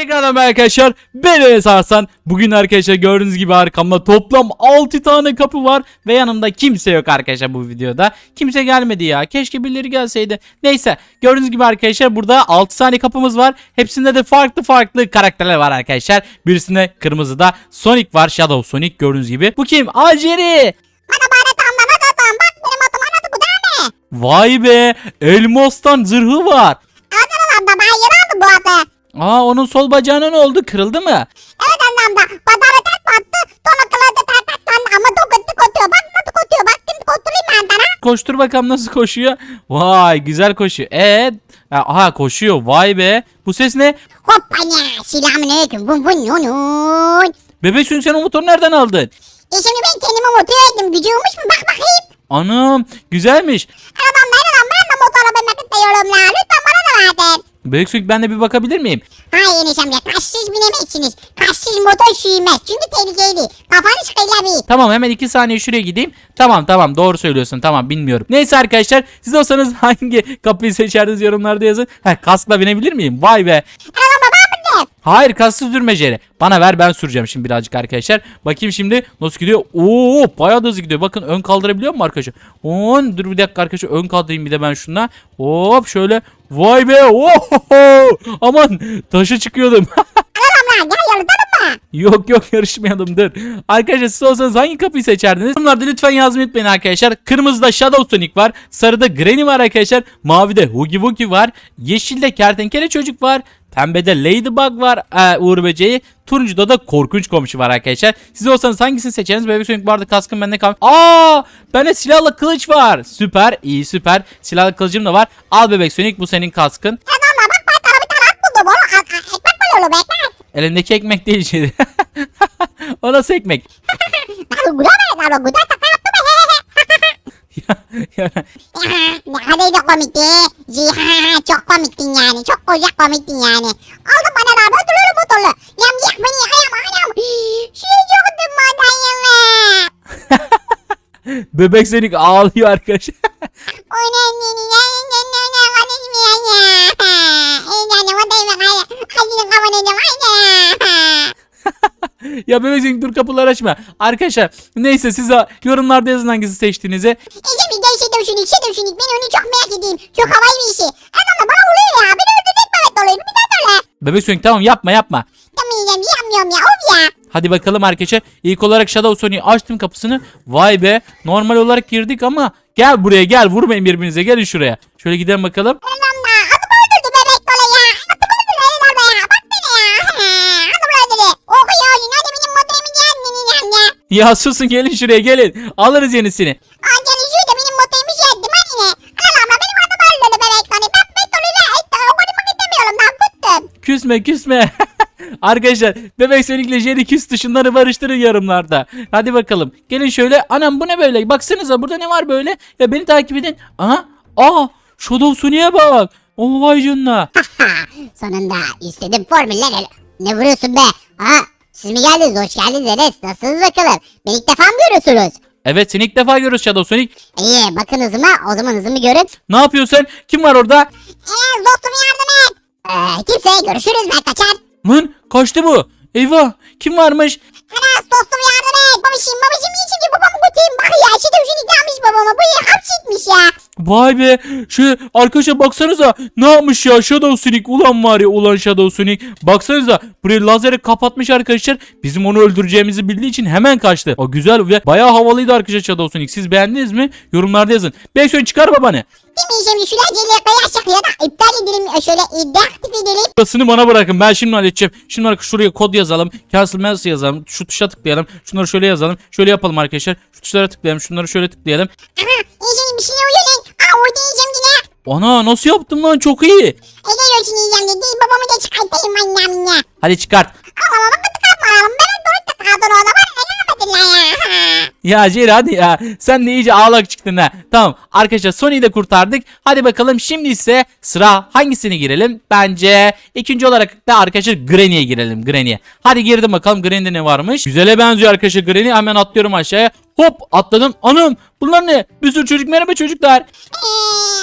tekrardan merhaba arkadaşlar. Ben Enes Arslan. Bugün arkadaşlar gördüğünüz gibi arkamda toplam 6 tane kapı var. Ve yanımda kimse yok arkadaşlar bu videoda. Kimse gelmedi ya. Keşke birileri gelseydi. Neyse gördüğünüz gibi arkadaşlar burada 6 tane kapımız var. Hepsinde de farklı farklı karakterler var arkadaşlar. Birisinde kırmızıda Sonic var. Shadow Sonic gördüğünüz gibi. Bu kim? Aceri. Vay be. Elmas'tan zırhı var. Adana da ben yeni aldım bu adı. Aa onun sol bacağına ne oldu? Kırıldı mı? Evet anlamda badana tat battı sonra kıladı tat tat tat ama dokuttu kotuyor bak nasıl kotuyor bak şimdi koturayım ben sana. Koştur bakalım nasıl koşuyor. Vay güzel koşuyor. Evet. Aha koşuyor. Vay be. Bu ses ne? Hoppanya selamünaleyküm bum bum yunun. Bebek Sonic sen o motoru nereden aldın? E şimdi ben kendime motor ettim gücüymüş mü bak bakayım. Anam güzelmiş. Adam ben adam ben de motora binmek istiyorum la lütfen bana da verdin. Bebek Sonic ben de bir bakabilir miyim? Hayır enişemle kaşsız binemezsiniz. Kaşsız motor sürmez çünkü tehlikeli. Kafanız kıyılabi. Tamam hemen iki saniye şuraya gideyim. Tamam tamam doğru söylüyorsun tamam bilmiyorum. Neyse arkadaşlar siz olsanız hangi kapıyı seçerdiniz yorumlarda yazın. Ha kaskla binebilir miyim? Vay be. Adam mı? Hayır kasksız sürmeceri. Bana ver ben süreceğim şimdi birazcık arkadaşlar. Bakayım şimdi nasıl gidiyor. Oo bayağı da hızlı gidiyor. Bakın ön kaldırabiliyor mu arkadaşlar? On dur bir dakika arkadaşlar ön kaldırayım bir de ben şuna. Hop şöyle. Vay be. Ohoho. Aman taşa çıkıyordum. Gel mı? yok yok yarışmayalım dur. Arkadaşlar siz olsanız hangi kapıyı seçerdiniz? Bunlarda lütfen yazmayı unutmayın arkadaşlar. Kırmızıda Shadow Sonic var. Sarıda Granny var arkadaşlar. Mavide Huggy Wuggy var. Yeşilde Kertenkele Çocuk var. Pembede Ladybug var. Ee, Uğur Böceği. Turuncuda da korkunç komşu var arkadaşlar. Siz olsanız hangisini seçerdiniz? Bebek Sonic bu arada kaskım bende kal. Aa! Bende silahla kılıç var. Süper. iyi süper. Silahlı kılıcım da var. Al Bebek Sonic bu senin kaskın. Lan bak bir tane buldum Ekmek oğlum ekmek. Elindeki ekmek değil şimdi. o nasıl ekmek? Mı? Ne kadar da komikti. Ziha çok komiktin yani. Çok koca komiktin yani. Aldım bana da öldürüyorum motorlu. Yam yak beni yakayam anam. Şunu çok durmadan yeme. Bebek Sonic ağlıyor arkadaşlar. O ne ne ne ne ne ne ne konuşmuyor ya. Ey canım o da yemek hayır. Hadi kafanı haydi. Ya Bebek Sonic dur kapıları açma. Arkadaşlar neyse siz yorumlarda yazın hangisi seçtiğinizi. Ece bir gel şey dövüşünük şey dövüşünük. Ben onu çok merak edeyim. Çok havalı bir işi. Adam da bana vuruyor ya. Beni öldürecek Mehmet dolayı. Bir daha söyle. Bebek Sonic tamam yapma yapma. Yamayacağım yapmıyorum ya. Of ya. Hadi bakalım arkadaşlar. İlk olarak Shadow Sonic'i açtım kapısını. Vay be. Normal olarak girdik ama gel buraya gel. Vurmayın birbirinize. Gelin şuraya. Şöyle gidelim bakalım. Ya. Susun gelin şuraya gelin. Alırız yenisini. Ancak şurada benim motorumu şey ettim hani ne. Adamla benim adımı öldürdü bebek dolayı. Ben dolayı okudum gidemiyorum lan bıktım. Küsme küsme. Arkadaşlar bebek Sonic'le Jerry küs dışınları barıştırın yorumlarda. Hadi bakalım. Gelin şöyle. Anam bu ne böyle? Baksanıza burada ne var böyle? Ya beni takip edin. Aha. Aa. Shadow Sonic'e bak. Oh vay canına. Sonunda istedim formüller. Ne vuruyorsun be? Ha? Siz mi geldiniz? Hoş geldiniz Enes. Nasılsınız bakalım? Beni ilk defa mı görüyorsunuz? Evet seni ilk defa görüyoruz Shadow Sonic. İyi bakın hızıma. O zaman hızımı görün. Ne yapıyorsun sen? Kim var orada? Enes dostum yardım et. Ee, kimse görüşürüz ben kaçar. Lan kaçtı bu. Eyvah. Kim varmış? Enes dostum yardım et. Babişim babişim niye şimdi babamı götüreyim bak ya. Şimdi üşünü gelmiş babama. Bu iyi hapşitmiş ya. Vay be. Şu arkadaşa baksanıza. Ne yapmış ya Shadow Sonic. Ulan var ya ulan Shadow Sonic. Baksanıza. Burayı lazeri kapatmış arkadaşlar. Bizim onu öldüreceğimizi bildiği için hemen kaçtı. O güzel ve bayağı havalıydı arkadaşlar Shadow Sonic. Siz beğendiniz mi? Yorumlarda yazın. Belki çıkar babanı. Değil mi şimdi acele koyarsak ya da iptal edelim. e, Şöyle deaktif edelim. Burasını bana bırakın. Ben şimdi halledeceğim. Şimdi arkadaşlar şuraya kod yazalım. Cancel yazalım. Şu tuşa tıklayalım. Şunları şöyle yazalım. Şöyle yapalım arkadaşlar. Şu tuşlara tıklayalım. Şunları şöyle tıklayalım. İyi şimdi bir şey oluyor lan. Aa orada yiyeceğim yine. Ana nasıl yaptım lan? Çok iyi. Ege ölçün yiyeceğim dedi. Babamı da çıkartayım annem ya. Hadi çıkart. Ama babamı tıkartmayalım. Ben doğru tıkardın o zaman. Ya. Ya Jerry hadi ya. Sen de iyice ağlak çıktın ha. Tamam arkadaşlar Sony'yi de kurtardık. Hadi bakalım şimdi ise sıra hangisine girelim? Bence ikinci olarak da arkadaşlar Granny'e girelim. Granny'e. Hadi girdim bakalım Granny'de ne varmış. Güzele benziyor arkadaşlar Granny. Hemen atlıyorum aşağıya. Hop atladım. Anam bunlar ne? Bir sürü çocuk merhaba çocuklar. Eee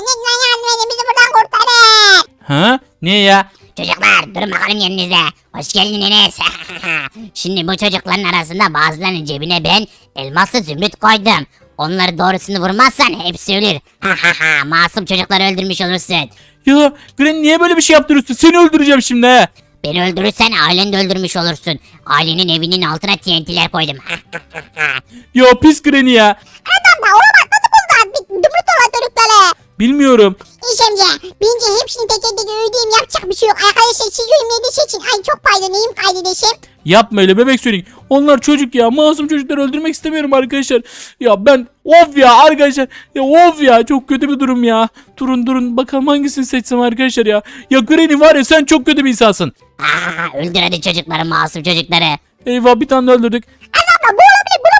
lütfen yardım edin bizi buradan kurtarın. Ha? Niye ya? Çocuklar durun bakalım yerinizde. Hoş geldin Enes. Şimdi bu çocukların arasında bazılarının cebine ben elmaslı zümrüt koydum. Onları doğrusunu vurmazsan hepsi ölür. Masum çocukları öldürmüş olursun. Ya Granny niye böyle bir şey yaptırıyorsun? Seni öldüreceğim şimdi he. Beni öldürürsen aileni de öldürmüş olursun. Ailenin evinin altına TNT'ler koydum. Ya pis Granny ya. Adam da olamaz nasıl buldu? Bir Dümdüz olan çocukları. Bilmiyorum. İş amca. Bence hepsini teker teker ödeyeyim yapacak bir şey yok. Arkadaşlar siz yorumları seçin. Ay çok pardon neyim kardeşim. Yapma öyle bebek sönük. Onlar çocuk ya. Masum çocukları öldürmek istemiyorum arkadaşlar. Ya ben of ya arkadaşlar. Ya of ya çok kötü bir durum ya. Durun durun bakalım hangisini seçsem arkadaşlar ya. Ya Granny var ya sen çok kötü bir insansın. Öldür hadi çocukları masum çocukları. Eyvah bir tane de öldürdük. Adam bu olabilir. Bula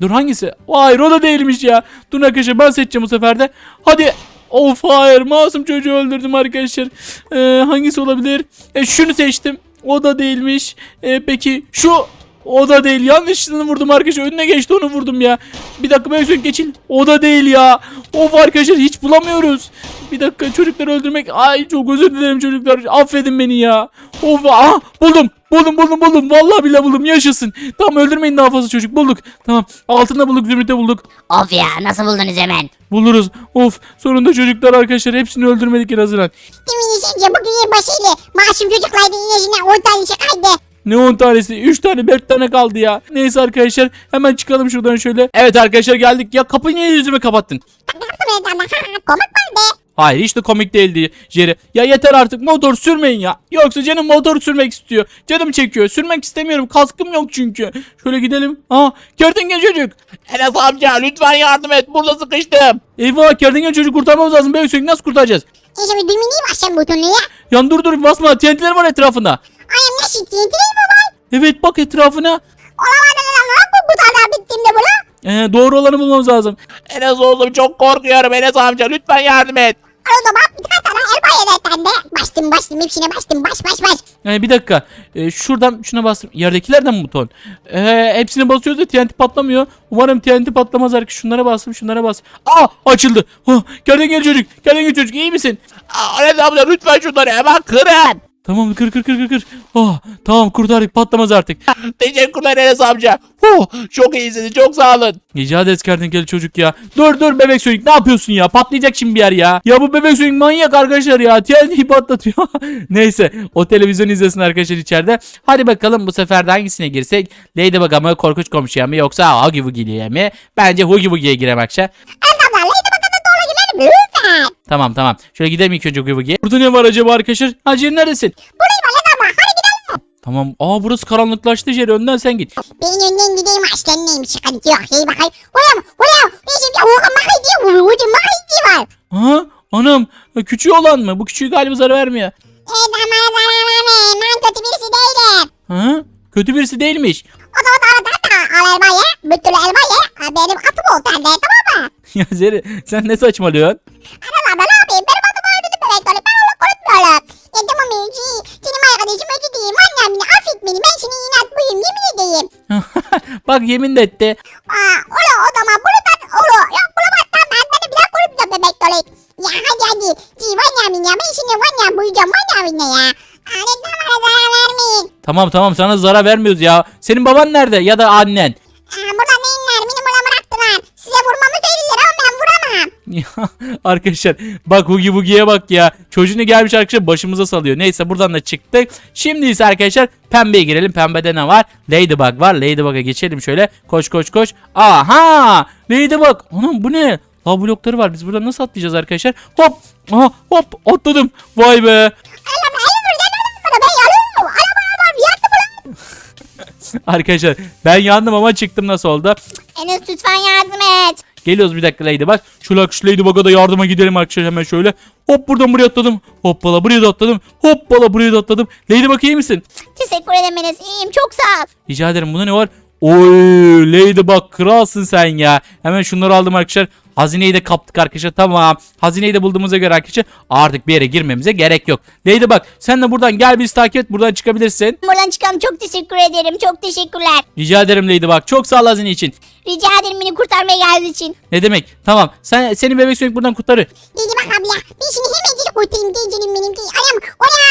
Dur hangisi? Hayır o da değilmiş ya. Dur arkadaşlar ben seçeceğim bu sefer de. Hadi. Of hayır masum çocuğu öldürdüm arkadaşlar. Ee, hangisi olabilir? E, şunu seçtim. O da değilmiş. E, peki şu o da değil. Yanlışını vurdum arkadaşlar. Önüne geçti onu vurdum ya. Bir dakika ben geçin. O da değil ya. Of arkadaşlar hiç bulamıyoruz. Bir dakika çocukları öldürmek. Ay çok özür dilerim çocuklar. Affedin beni ya. Of ah buldum. Buldum buldum buldum. Vallahi bile buldum. Yaşasın. Tamam öldürmeyin daha fazla çocuk. Bulduk. Tamam. Altında bulduk. Zümrüt'te bulduk. Of ya nasıl buldunuz hemen? Buluruz. Of. Sonunda çocuklar arkadaşlar. Hepsini öldürmedik en azından. Değil mi İş amca? Bugün başarılı. Masum çocuklardı yine 10 tane çıkardı. Ne 10 tanesi? 3 tane 4 tane kaldı ya. Neyse arkadaşlar. Hemen çıkalım şuradan şöyle. Evet arkadaşlar geldik. Ya kapıyı niye yüzüme kapattın? Komik vardı. Hayır hiç de komik değildi Jerry. Ya yeter artık motor sürmeyin ya. Yoksa canım motor sürmek istiyor. Canım çekiyor. Sürmek istemiyorum. Kaskım yok çünkü. Şöyle gidelim. Aa kertenkele çocuk. Enes amca lütfen yardım et burada sıkıştım. Eyvah kertenkele çocuk kurtarmamız lazım. Bebek sönük nasıl kurtaracağız? İş amca düğmeyi başlayalım butonuna. Yan dur dur basma. TNT'ler var etrafında. Ayım ne şiddetli mi var? Evet bak etrafına. Olamadı lan. Bu kadar bittiğimde bunu. Ee, doğru olanı bulmamız lazım. Enes oğlum çok korkuyorum Enes amca lütfen yardım et. O zaman birkaç tane elma yedekten de. Bastım bastım hepsine bastım. Baş baş baş. Ee, bir dakika. Ee, şuradan şuna bastım. Yerdekilerden mi buton? Ee, hepsini basıyoruz da TNT patlamıyor. Umarım TNT patlamaz arkadaşlar. Şunlara bastım şunlara bastım. Aa açıldı. Oh, kertenkele çocuk. Kertenkele çocuk iyi misin? Aa, amca lütfen şunları hemen kırın. Tamam kır kır kır kır kır. Oh, tamam kurtardık patlamaz artık. Teşekkürler Enes amca. Huh, çok iyisiniz çok sağ olun. Rica ederiz kertenkele çocuk ya. Dur dur bebek sönük ne yapıyorsun ya? Patlayacak şimdi bir yer ya. Ya bu bebek sönük manyak arkadaşlar ya. TNT'yi patlatıyor. Neyse o televizyon izlesin arkadaşlar içeride. Hadi bakalım bu sefer de hangisine girsek? Ladybug'a mı korkunç komşuya mı yoksa Huggy Wuggy'ye mi? Bence Huggy Wuggy'ye girelim arkadaşlar. Adamlar Lady Baga'da doğru gidelim Tamam tamam. Şöyle gidelim ilk önce Wuggy'ye. Burada ne var acaba arkadaşlar? Hacı neredesin? Burayı var lan ama hadi gidelim. Tamam. Aa burası karanlıklaştı Jerry. Önden sen git. Ben önden gideyim aslan neymiş sıkıntı yok. Hey bakayım. Ulan ulan. Şimdi oğlum bakayım diye vuruyordum bakayım var. Ha? Anam. Küçüğü olan mı? Bu küçüğü galiba zarar vermiyor. Ey bana zarar verme. Ben kötü birisi değilim. Ha? Kötü birisi değilmiş. O da o da o da da al elmayı. Türlü elmayı. Benim atım oldu tamam mı? ya Jerry sen ne saçmalıyorsun? Ana ben ne yapayım? Benim öldürdü bebek dolu. Ben onu konuşmuyorum. Ya tamam Eci. Canım arkadaşım özür dileyim. Annem beni affet beni. Ben seni inat buyum. Yemin edeyim. Bak yemin de etti. Aa, ola o zaman bunu ben ola. Yok bulamazsam ben beni bir daha konuşmayacağım bebek dolu. Ya hadi hadi. Ci annem ya. Ben seni annem buyacağım. Annem ne ya? Lütfen bana zarar vermeyin. Tamam tamam sana zarar vermiyoruz ya. Senin baban nerede ya da annen? Aa, arkadaşlar bak Hugi Bugi'ye bak ya. Çocuğunu gelmiş arkadaşlar başımıza salıyor. Neyse buradan da çıktık. Şimdi ise arkadaşlar pembeye girelim. Pembede ne var? Ladybug var. Ladybug'a geçelim şöyle. Koş koş koş. Aha! Ladybug. Anam bu ne? Lav blokları var. Biz buradan nasıl atlayacağız arkadaşlar? Hop! Aha hop atladım. Vay be. Arkadaşlar ben yandım ama çıktım nasıl oldu? Enes lütfen yardım et. Geliyoruz bir dakika Ladybug. Şöyle şu Ladybug'a da yardıma gidelim arkadaşlar hemen şöyle. Hop buradan buraya atladım. Hoppala buraya da atladım. Hoppala buraya da atladım. Ladybug iyi misin? Teşekkür ederim Enes. İyiyim çok sağ ol. Rica ederim bunda ne var? Oy Ladybug kralsın sen ya. Hemen şunları aldım arkadaşlar. Hazineyi de kaptık arkadaşlar tamam. Hazineyi de bulduğumuza göre arkadaşlar artık bir yere girmemize gerek yok. Ladybug sen de buradan gel bizi takip et buradan çıkabilirsin. Buradan çıkalım çok teşekkür ederim. Çok teşekkürler. Rica ederim Ladybug çok sağ ol hazine için. Rica ederim beni kurtarmaya geldiğin için. Ne demek? Tamam sen seni bebek sönük buradan kurtarır. Bak abla. Ben şimdi hemencik kurtayım gecenin benim değil. Anam anam.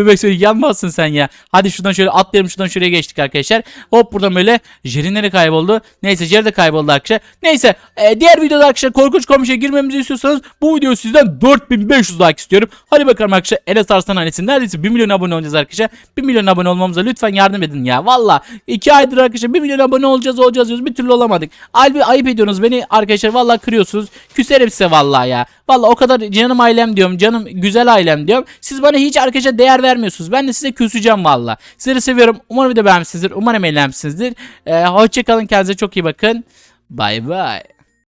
Bebek Sonic yanmazsın sen ya. Hadi şuradan şöyle atlayalım şuradan şuraya geçtik arkadaşlar. Hop buradan böyle Jerry nereye kayboldu? Neyse Jerry de kayboldu arkadaşlar. Neyse e, diğer videoda arkadaşlar korkunç komşuya girmemizi istiyorsanız bu video sizden 4500 like istiyorum. Hadi bakalım arkadaşlar Enes Arslan ailesi neredeyse 1 milyon abone olacağız arkadaşlar. 1 milyon abone olmamıza lütfen yardım edin ya. Valla 2 aydır arkadaşlar 1 milyon abone olacağız olacağız diyoruz bir türlü olamadık. Albi ayıp ediyorsunuz beni arkadaşlar valla kırıyorsunuz. Küserim size valla ya. Valla o kadar canım ailem diyorum canım güzel ailem diyorum. Siz bana hiç arkadaşlar değer vermiyorsunuz. Ben de size küseceğim valla. Sizleri seviyorum. Umarım video beğenmişsinizdir. Umarım eğlenmişsinizdir. Ee, hoşçakalın kendinize çok iyi bakın. Bay bay.